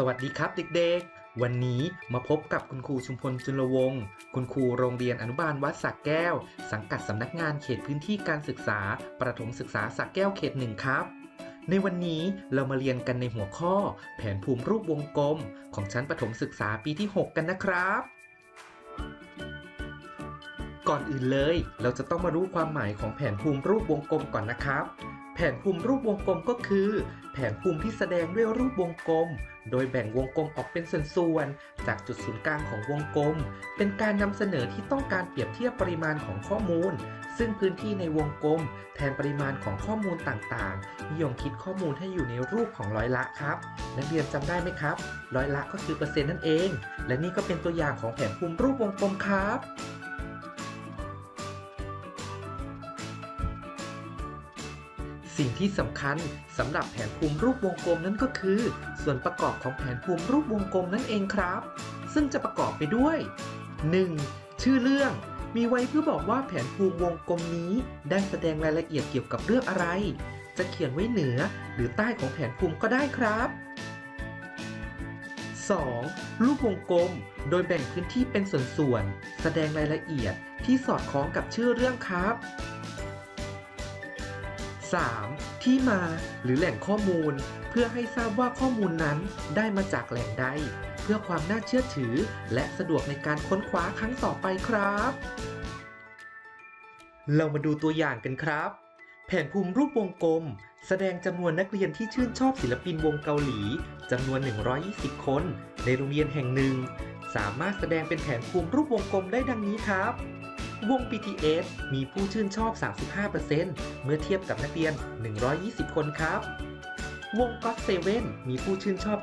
สวัสดีครับเด็กๆ วันนี้มาพบกับคุณครูชุมพลจุลวงศ์ คุณครูโรงเรียนอนุบาลวัดสักแก้ว สังกัดสำนักงานเขตพื้นที่การศึกษา ประถมศึกษาสักแก้วเขตหนึ่งครับ ในวันนี้เรามาเรียนกันในหัวข้อ แผนภูมิรูปวงกลม ของชั้นประถมศึกษาปีที่ 6 กันนะครับ ก่อนอื่นเลย เราจะต้องมารู้ความหมายของแผนภูมิรูปวงกลมก่อนนะครับ แผนภูมิรูปวงกลมก็คือ แผนภูมิที่แสดงด้วยรูปวงกลม โดยแบ่งวงกลมออกเป็นส่วนๆ จากจุดศูนย์กลางของวงกลม เป็นการนำเสนอที่ต้องการเปรียบเทียบปริมาณของข้อมูล ซึ่งพื้นที่ในวงกลม แทนปริมาณของข้อมูลต่างๆ นิยมคิดข้อมูลให้อยู่ในรูปของร้อยละครับ นักเรียนจำได้ไหมครับ ร้อยละก็คือเปอร์เซ็นต์นั่นเอง และนี่ก็เป็นตัวอย่างของแผนภูมิรูปวงกลมครับ ที่สำคัญสำหรับแผนภูมิรูปวงกลมนั้นก็คือ ส่วนประกอบของแผนภูมิรูปวงกลมนั่นเองครับ ซึ่งจะประกอบไปด้วย 1. ชื่อเรื่อง มีไว้เพื่อบอกว่าแผนภูมิวงกลมนี้ ได้แสดงรายละเอียดเกี่ยวกับเรื่องอะไร จะเขียนไว้เหนือหรือใต้ของแผนภูมิก็ได้ครับ 2. รูปวงกลม โดยแบ่งพื้นที่เป็นส่วนๆ แสดงรายละเอียดที่สอดคล้องกับชื่อเรื่องครับ 3. ที่มาหรือแหล่งข้อมูล เพื่อให้ทราบว่าข้อมูลนั้นได้มาจากแหล่งใด เพื่อความน่าเชื่อถือ และสะดวกในการค้นคว้าครั้งต่อไปครับ เรามาดูตัวอย่างกันครับ แผนภูมิรูปวงกลม แสดงจำนวนนักเรียนที่ชื่นชอบศิลปินวงเกาหลีจำนวน 120 คน ในโรงเรียนแห่งหนึ่ง สามารถแสดงเป็นแผนภูมิรูปวงกลมได้ดังนี้ครับ วง BTS มีผู้ชื่นชอบ 35%เมื่อเทียบกับนักเรียน 120 คนครับ วง GOT7 มีผู้ชื่นชอบ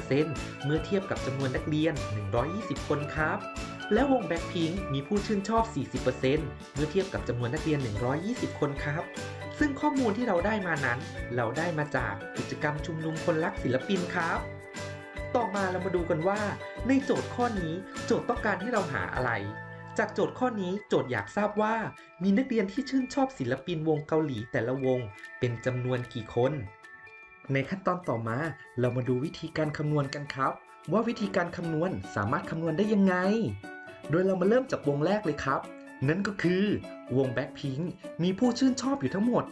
25%เมื่อเทียบกับจำนวนนักเรียน 120 คนครับ และวง Blackpink มีผู้ชื่นชอบ 40%เมื่อเทียบกับจำนวนนักเรียน 120 คนครับ ซึ่งข้อมูลที่เราได้มานั้น เราได้มาจากกิจกรรมชุมนุมคนรักศิลปินครับต่อมาเรามาดูกันว่า ในโจทย์ข้อนี้โจทย์ต้องการให้เราหาอะไร จากโจทย์ข้อนี้โจทย์อยากทราบว่า มีนักเรียนที่ชื่นชอบศิลปินวงเกาหลีแต่ละวง เป็นจำนวนกี่คน ในขั้นตอนต่อมา เรามาดูวิธีการคำนวณกันครับ ว่าวิธีการคำนวณสามารถคำนวณได้ยังไง โดยเรามาเริ่มจากวงแรกเลยครับ นั่นก็คือวง Blackpink มีผู้ชื่นชอบอยู่ทั้งหมด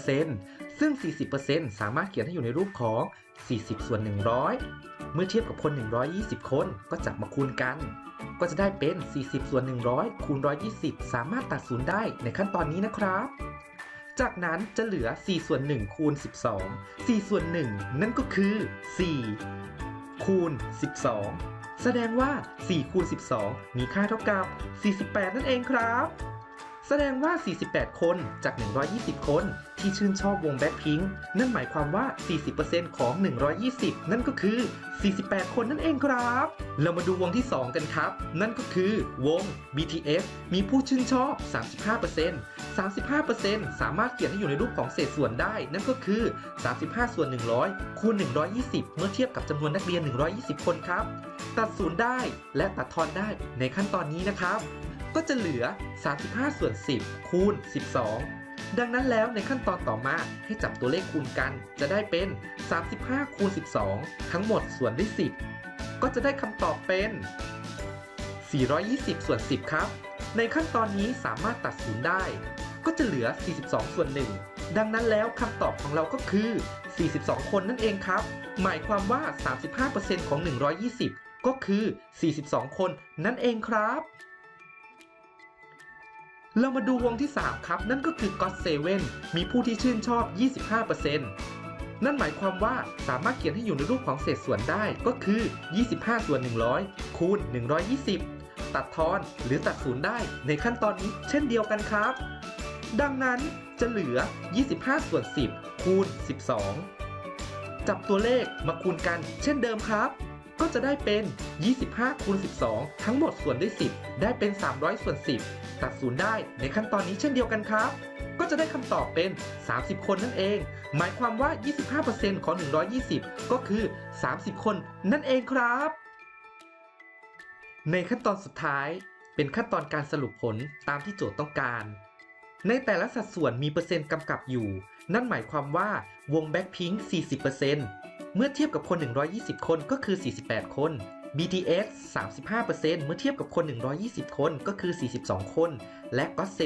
40% ซึ่ง 40%สามารถเขียนให้อยู่ในรูปของ 40 ส่วน 100 เมื่อเทียบกับคน 120 คนก็จับมาคูณกัน ก็จะได้เป็น 40 ส่วน 100 คูณ 120 สามารถตัดศูนย์ได้ในขั้นตอนนี้นะครับ จากนั้นจะเหลือ 4 ส่วน 1 คูณ 12 4 ส่วน 1 นั่นก็คือ 4 คูณ 12 แสดงว่า 4 คูณ 12 มีค่าเท่ากับ 48 นั่นเองครับ แสดงว่า 48 คนจาก 120 คน ที่ชื่นชอบวงแบ็คพิงนั่นหมายความว่า 40%ของ 120 นั่นก็คือ 48 คนนั่นเองครับ เรามาดูวงที่ 2 กันครับ นั่นก็คือวง BTS มีผู้ชื่นชอบ 35% 35%สามารถเขียนให้อยู่ในรูปของเศษส่วนได้ นั่นก็คือ 35 ส่วน 100 คูณ 120 เมื่อเทียบกับจำนวนนักเรียน 120 คนครับ ตัดศูนย์ได้และตัดทอนได้ในขั้นตอนนี้นะครับ ก็จะเหลือ 35 ส่วน 10 คูณ 12 ดังนั้นแล้วในขั้นตอนต่อมาให้จับตัวเลขคูณกัน จะได้เป็น 35คูณ12 ทั้งหมดส่วนด้วย 10 ก็จะได้คำตอบเป็น 420 ส่วน 10 ครับ ในขั้นตอนนี้สามารถตัดศูนย์ได้ ก็จะเหลือ 42 ส่วน 1 ดังนั้นแล้วคำตอบของเราก็คือ 42 คนนั่นเองครับ หมายความว่า 35%ของ 120 ก็คือ 42 คนนั่นเองครับ เรามาดูวงที่ 3 ครับ นั่นก็คือ God 7มีผู้ที่ชื่นชอบ 25%นั่นหมายความว่าสามารถเขียนให้อยู่ในรูปของเศษส่วนได้ก็คือ 25 ส่วน 100 คูณ 120 ตัดทอนหรือตัดศูนย์ได้ในขั้นตอนนี้เช่นเดียวกันครับ ดังนั้นจะเหลือ 25 ส่วน 10 คูณ 12 จับตัวเลขมาคูณกันเช่นเดิมครับ ก็จะได้เป็น 25คูณ12 ทั้งหมดส่วนด้วย 10 ได้เป็น 300 ส่วน 10 ตัดศูนย์ได้ในขั้นตอนนี้เช่นเดียวกันครับ ก็จะได้คำตอบเป็น 30 คนนั่นเอง หมายความว่า 25%ของ 120 ก็คือ 30 คนนั่นเองครับ ในขั้นตอนสุดท้าย เป็นขั้นตอนการสรุปผลตามที่โจทย์ต้องการในแต่ละสัดส่วนมีเปอร์เซ็นต์กำกับอยู่ นั่นหมายความว่าวง Blackpink 40% เมื่อเทียบกับคน 120 คนก็คือ 48 คน BTS 35%เมื่อเทียบกับคน 120 คนก็คือ 42 คน และ GOT7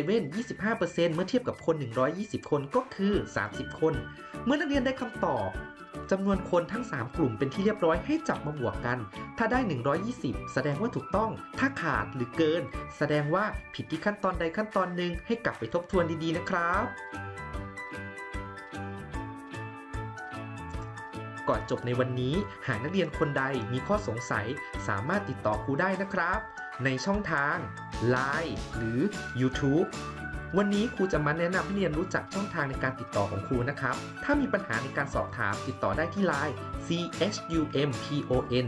25%เมื่อเทียบกับคน 120 คนก็คือ 30 คน เมื่อนักเรียนได้คำตอบจำนวนคนทั้ง 3 กลุ่มเป็นที่เรียบร้อยให้จับมาบวกกัน ถ้าได้ 120 แสดงว่าถูกต้อง ถ้าขาดหรือเกิน แสดงว่าผิดที่ขั้นตอนใดขั้นตอนหนึ่งให้กลับไปทบทวนดีๆนะครับ ก่อนจบในวันนี้ หากนักเรียนคนใดมีข้อสงสัย สามารถติดต่อครูได้นะครับ ในช่องทาง Line หรือ YouTube วันนี้ครูจะมาแนะนำให้เรียนรู้จักช่องทางในการติดต่อของครูนะครับ ถ้ามีปัญหาในการสอบถามติดต่อได้ที่ Line chumpon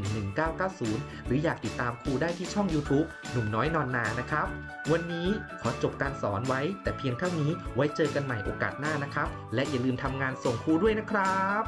1990 หรืออยากติดตามครูได้ที่ช่อง YouTube หนุ่มน้อยนอนนานะครับ วันนี้ขอจบการสอนไว้ แต่เพียงเท่านี้ไว้เจอกันใหม่โอกาสหน้านะครับ และอย่าลืมทำงานส่งครูด้วยนะครับ